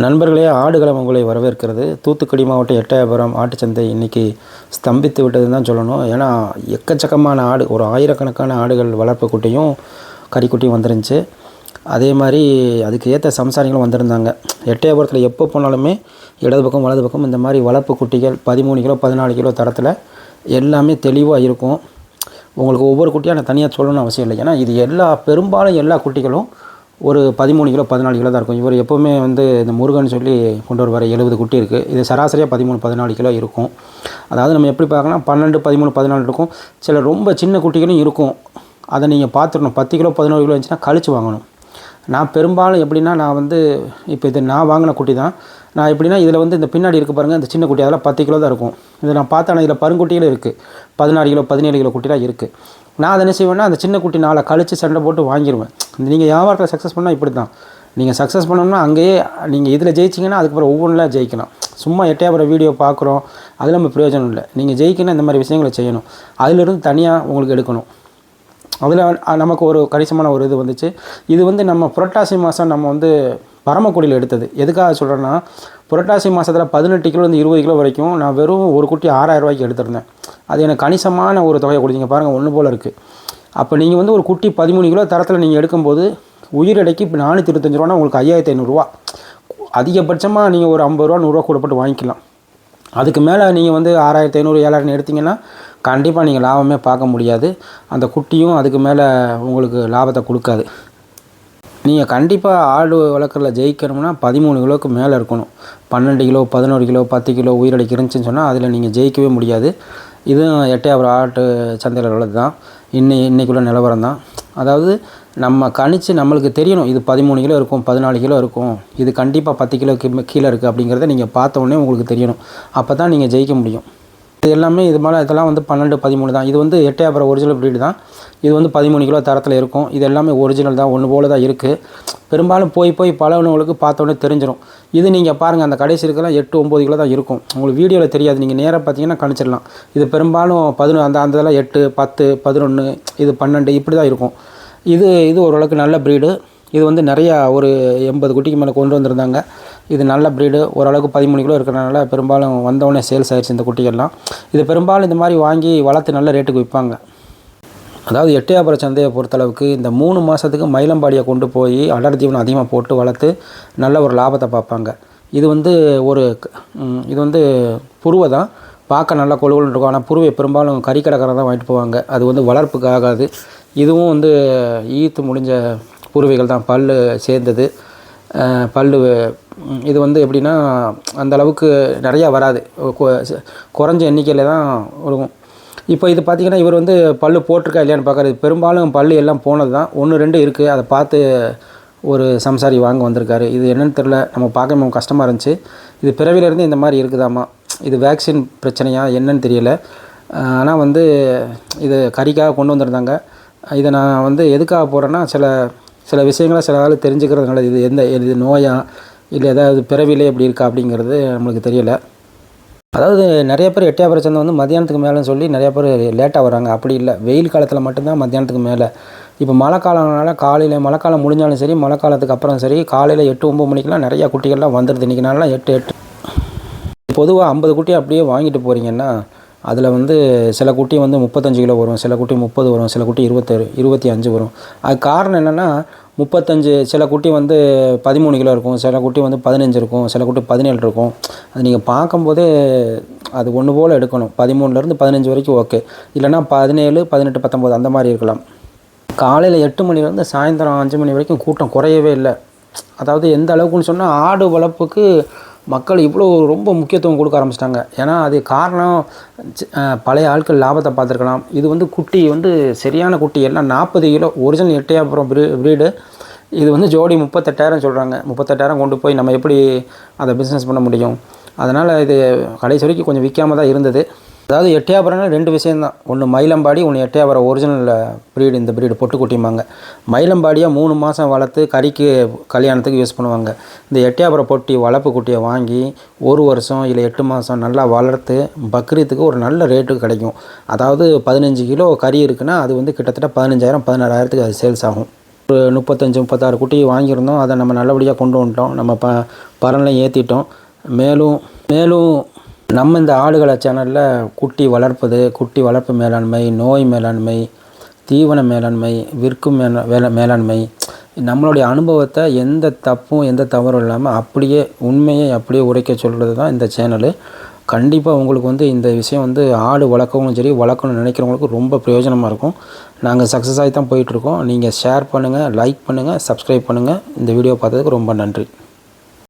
நண்பர்களே ஆடுகளம் உங்களை வரவேற்கிறது. தூத்துக்குடி மாவட்டம் எட்டயபுரம் ஆட்டுச்சந்தை இன்றைக்கி ஸ்தம்பித்து விட்டதுன்னு தான் சொல்லணும். ஏன்னா எக்கச்சக்கமான ஆடு ஒரு ஆயிரக்கணக்கான ஆடுகள் வளர்ப்பு குட்டியும் கறிக்குட்டியும் வந்துருந்துச்சு. அதே மாதிரி அதுக்கு ஏற்ற சம்சாரிகளும் வந்திருந்தாங்க. எட்டயபுரத்தில் எப்போ போனாலுமே இடது பக்கம் வலது பக்கம் இந்த மாதிரி வளர்ப்பு குட்டிகள் பதிமூணு கிலோ பதினாலு கிலோ தரத்தில் எல்லாமே தெளிவாக இருக்கும். உங்களுக்கு ஒவ்வொரு குட்டியாக நான் தனியாக சொல்லணும்னு அவசியம் இல்லை. ஏன்னா இது எல்லா பெரும்பாலும் எல்லா குட்டிகளும் ஒரு பதிமூணு கிலோ பதினாலு கிலோ தான் இருக்கும். இவர் எப்போவுமே வந்து இந்த முருகன் சொல்லி கொண்டு வருவார் எழுபது குட்டி இருக்குது இது சராசரியாக பதிமூணு பதினாலு கிலோ இருக்கும். அதாவது நம்ம எப்படி பார்க்கலாம் பன்னெண்டு பதிமூணு பதினாலு இருக்கும். சில ரொம்ப சின்ன குட்டிகளும் இருக்கும். அதை நீங்கள் பார்த்துடணும். பத்து கிலோ பதினோரு கிலோ இருந்துச்சுன்னா கழிச்சு வாங்கணும். நான் பெரும்பாலும் எப்படின்னா நான் வந்து இப்போ இது நான் வாங்கின குட்டி தான். நான் எப்படின்னா இதில் வந்து இந்த பின்னாடி இருக்குது பாருங்கள் இந்த சின்ன குட்டி அதெல்லாம் பத்து கிலோ தான் இருக்கும். இதை நான் பார்த்தேன் இதில் பருங்குட்டிகளும் இருக்குது பதினாறு கிலோ பதினேழு கிலோ குட்டிலாம் இருக்குது நான் அதை என்ன செய்வேன்னா அந்த சின்ன குட்டி நாளை கழித்து சண்டை போட்டு வாங்கிடுவேன் நீங்கள் வியாபாரத்தில் சக்ஸஸ் பண்ணால் இப்படி தான் நீங்கள் சக்ஸஸ் பண்ணணும்னா அங்கேயே நீங்கள் இதில் ஜெயிச்சிங்கன்னா அதுக்கப்புறம் ஒவ்வொன்றா ஜெயிக்கலாம். சும்மா எட்டையாபுரம் வீடியோ பார்க்குறோம் அதில் நம்ம பிரயோஜனம் இல்லை. நீங்கள் ஜெயிக்கணும் இந்த மாதிரி விஷயங்களை செய்யணும். அதிலிருந்து தனியாக உங்களுக்கு எடுக்கணும். அதில் நமக்கு ஒரு கணிசமான ஒரு இது வந்துச்சு. இது வந்து நம்ம புரட்டாசி மாதம் நம்ம வந்து பரமக்குடியில் எடுத்தது. எதுக்காக சொல்கிறேன்னா புரட்டாசி மாதத்தில் பதினெட்டு கிலோ வந்து இருபது கிலோ வரைக்கும் நான் வெறும் ஒரு குட்டி ஆறாயிரம் ரூபாய்க்கு எடுத்திருந்தேன். அது எனக்கு கணிசமான ஒரு தொகையை கொடுத்தீங்க. பாருங்கள் ஒன்று போல் இருக்குது அப்போ நீங்கள் வந்து ஒரு குட்டி பதிமூணு கிலோ தரத்தில் நீங்கள் எடுக்கும்போது உயிரிடைக்கு இப்போ நானூற்றி இருபத்தஞ்சி ரூபானா உங்களுக்கு ஐயாயிரத்தி ஐநூறுரூவா அதிகபட்சமாக நீங்கள் ஒரு ஐம்பது ரூபா நூறுரூவா கூட போட்டு வாங்கிக்கலாம். அதுக்கு மேலே நீங்கள் வந்து ஆறாயிரத்தி ஐநூறு ஏழாயிரம் எடுத்திங்கன்னா கண்டிப்பாக நீங்கள் லாபமே பார்க்க முடியாது. அந்த குட்டியும் அதுக்கு மேலே உங்களுக்கு லாபத்தை கொடுக்காது. நீங்கள் கண்டிப்பாக ஆடு வளர்க்குறதுல ஜெயிக்கணும்னா பதிமூணு கிலோவுக்கு மேலே இருக்கணும். பன்னெண்டு கிலோ பதினோரு கிலோ பத்து கிலோ உயிரடைக்கு இருந்துச்சுன்னு சொன்னால் அதில் நீங்கள் ஜெயிக்கவே முடியாது. இதுவும் எட்டையாபுரம் ஆட்டு சந்தையில் உள்ளது தான். இன்னை இன்றைக்குள்ள நிலவரம் தான். அதாவது நம்ம கணிச்சு நம்மளுக்கு தெரியணும். இது பதிமூணு கிலோ இருக்கும் பதினாலு கிலோ இருக்கும். இது கண்டிப்பாக பத்து கிலோ கீழே இருக்குது அப்படிங்கிறத நீங்கள் பார்த்த உடனே உங்களுக்கு தெரியணும். அப்போ தான் நீங்கள் ஜெயிக்க முடியும். இது எல்லாமே இது மேலே இதெல்லாம் வந்து பன்னெண்டு பதிமூணு தான். இது வந்து எட்டையாபுரம் ஒரிஜினல் ப்ரீடு தான். இது வந்து பதிமூணு கிலோ தரத்தில் இருக்கும். இது எல்லாமே ஒரிஜினல் தான். ஒன்று போல தான் இருக்குது பெரும்பாலும் போய் போய் பழகினவங்களுக்கு பார்த்தோன்னே தெரிஞ்சிடும் இது நீங்கள் பாருங்கள் அந்த கடைசி இருக்கலாம் எட்டு ஒம்பது கிலோ தான் இருக்கும். உங்களுக்கு வீடியோவில் தெரியாது. நீங்கள் நேராக பார்த்தீங்கன்னா கணிச்சிடலாம். இது பெரும்பாலும் பதினொன்று அந்த அந்த இதெல்லாம் எட்டு பத்து பதினொன்று இது பன்னெண்டு இப்படி தான் இருக்கும். இது இது ஓரளவுக்கு நல்ல ப்ரீடு இது வந்து நிறையா ஒரு எண்பது குட்டிக்கு மேலே கொண்டு வந்திருந்தாங்க. இது நல்ல ப்ரீடு ஓரளவுக்கு பதிமூணு கிலோ இருக்கிறனால பெரும்பாலும் வந்தவொடனே சேல்ஸ் ஆயிடுச்சு இந்த குட்டிகள்லாம். இது பெரும்பாலும் இந்த மாதிரி வாங்கி வளர்த்து நல்ல ரேட்டுக்கு விற்பாங்க அதாவது எட்டையாபுரம் சந்தையை பொறுத்தளவுக்கு இந்த மூணு மாதத்துக்கு மயிலம்பாடியை கொண்டு போய் அடர் தீவனம் அதிகமாக போட்டு வளர்த்து நல்ல ஒரு லாபத்தை பார்ப்பாங்க. இது வந்து ஒரு இது வந்து புருவை தான் பார்க்க நல்லா கொழுகுன்னு இருக்கும். ஆனால் புருவை பெரும்பாலும் கறிக்கடைக்காரன் தான் வாங்கிட்டு போவாங்க. அது வந்து வளர்ப்புக்கு ஆகாது. இதுவும் வந்து ஈத்து முடிஞ்ச புருவைகள் தான். பல் சேர்ந்தது. பல் பல்லு இது வந்து எப்படின்னா அந்த அளவுக்கு நிறையா வராது. கொ- குறைஞ்ச எண்ணிக்கையில் தான் இருக்கும். இப்போ இது பார்த்தீங்கன்னா இவர் வந்து பல் போட்டிருக்கா இல்லையான்னு பார்க்குறது பெரும்பாலும் பல் எல்லாம் போனது தான். ஒன்று ரெண்டு இருக்குது அதை பார்த்து ஒரு சம்சாரி வாங்க வந்திருக்காரு. இது என்னன்னு தெரில நம்ம பார்க்க கஷ்டமாக இருந்துச்சு. இது பிறவிலேருந்து இந்த மாதிரி இருக்குதாம்மா இது வேக்சின் பிரச்சனையா? என்னன்னு தெரியல. ஆனால் வந்து இது கறிக்காக கொண்டு வந்திருந்தாங்க. இதை நான் வந்து எதுக்காக போகிறேன்னா சில சில விஷயங்களை சில ஆள் தெரிஞ்சுக்கிறதுனால இது எந்த இது நோயா? இல்லை ஏதாவது பிறவிலே எப்படி இருக்கா அப்படிங்கிறது நம்மளுக்கு தெரியலை. அதாவது நிறைய பேர் எட்டையாபுர சந்தை வந்து மத்தியானத்துக்கு மேலேன்னு சொல்லி நிறைய பேர் லேட்டாக வராங்க அப்படி இல்லை. வெயில் காலத்தில் மட்டும்தான் மத்தியானத்துக்கு மேலே. இப்போ மழை காலம்னால காலையில் மழை காலம் முடிஞ்சாலும் சரி மழை காலத்துக்கு அப்புறம் சரி காலையில் எட்டு ஒம்பது மணிக்கெலாம் நிறையா குட்டிகள்லாம் வந்துடுது இன்றைக்கி நாளெலாம் எட்டு எட்டு. பொதுவாக ஐம்பது குட்டி அப்படியே வாங்கிட்டு போகிறீங்கன்னா அதில் வந்து சில குட்டி வந்து முப்பத்தஞ்சு கிலோ வரும் சில குட்டி முப்பது வரும் சில குட்டி இருபத்தேழு இருபத்தி அஞ்சு வரும். அது காரணம் என்னென்னா முப்பத்தஞ்சு சில குட்டி வந்து பதிமூணு கிலோ இருக்கும் சில குட்டி வந்து பதினஞ்சு இருக்கும் சில குட்டி பதினேழு இருக்கும். அது நீங்கள் பார்க்கும்போதே அது ஒன்று போல் எடுக்கணும். பதிமூணுலேருந்து பதினஞ்சு வரைக்கும் ஓகே இல்லைன்னா பதினேழு பதினெட்டு பத்தொம்போது அந்த மாதிரி இருக்கலாம். காலையில் எட்டு மணிலேருந்து சாயந்தரம் அஞ்சு மணி வரைக்கும் கூட்டம் குறையவே இல்லை. அதாவது எந்த அளவுக்குன்னு சொன்னால் ஆடு வளர்ப்புக்கு மக்கள் இவ்வளோ ரொம்ப முக்கியத்துவம் கொடுக்க ஆரம்பிச்சிட்டாங்க. ஏன்னா அது காரணம் பழைய ஆட்கள் லாபத்தை பார்த்துருக்கலாம். இது வந்து குட்டி வந்து சரியான குட்டி. எல்லாம் நாற்பது kilo original Ettayapuram breed breed இது வந்து ஜோடி முப்பத்தெட்டாயிரம் சொல்கிறாங்க முப்பத்தெட்டாயிரம் கொண்டு போய் நம்ம எப்படி அதை பிஸ்னஸ் பண்ண முடியும்? அதனால் இது கடைசி வரைக்கும் கொஞ்சம் விற்காம தான் இருந்தது. அதாவது எட்டையாபுரம்னா ரெண்டு விஷயம்தான். ஒன்று மயிலம்பாடி ஒன்று எட்டையாபுரம் ஒரிஜினல் ப்ரீடு இந்த ப்ரீடு பொட்டு குட்டிம்பாங்க. மயிலம்பாடியை மூணு மாதம் வளர்த்து கறிக்கு கல்யாணத்துக்கு யூஸ் பண்ணுவாங்க. இந்த எட்டையாபுரம் பொட்டி வளர்ப்பு குட்டியை வாங்கி ஒரு வருஷம் இல்லை எட்டு மாதம் நல்லா வளர்த்து பக்ரீத்துக்கு ஒரு நல்ல ரேட்டுக்கு கிடைக்கும். அதாவது பதினஞ்சு கிலோ கறி இருக்குன்னா அது வந்து கிட்டத்தட்ட பதினஞ்சாயிரம் பதினாறாயிரத்துக்கு அது சேல்ஸ் ஆகும். ஒரு முப்பத்தஞ்சு முப்பத்தாறு குட்டி வாங்கியிருந்தோம். அதை நம்ம நல்லபடியாக கொண்டு வந்துட்டோம். நம்ம ப பரனில் ஏற்றிட்டோம் மேலும் மேலும் நம்ம இந்த ஆடுகளை சேனலில் குட்டி வளர்ப்பது குட்டி வளர்ப்பு மேலாண்மை நோய் மேலாண்மை தீவன மேலாண்மை விற்கும் மேலா வேலை மேலாண்மை நம்மளுடைய அனுபவத்தை எந்த தப்பும் எந்த தவறும் இல்லாமல் அப்படியே உண்மையை அப்படியே உரைக்க சொல்கிறது தான் இந்த சேனலு கண்டிப்பாக உங்களுக்கு வந்து இந்த விஷயம் வந்து ஆடு வளர்க்கவும் சரி வளர்க்கணும்னு நினைக்கிறவங்களுக்கு ரொம்ப பிரயோஜனமாக இருக்கும். நாங்கள் சக்ஸஸ் ஆகி தான் போயிட்டுருக்கோம் நீங்கள் ஷேர் பண்ணுங்கள் லைக் பண்ணுங்கள் சப்ஸ்கிரைப் பண்ணுங்கள் இந்த வீடியோ பார்த்ததுக்கு ரொம்ப நன்றி.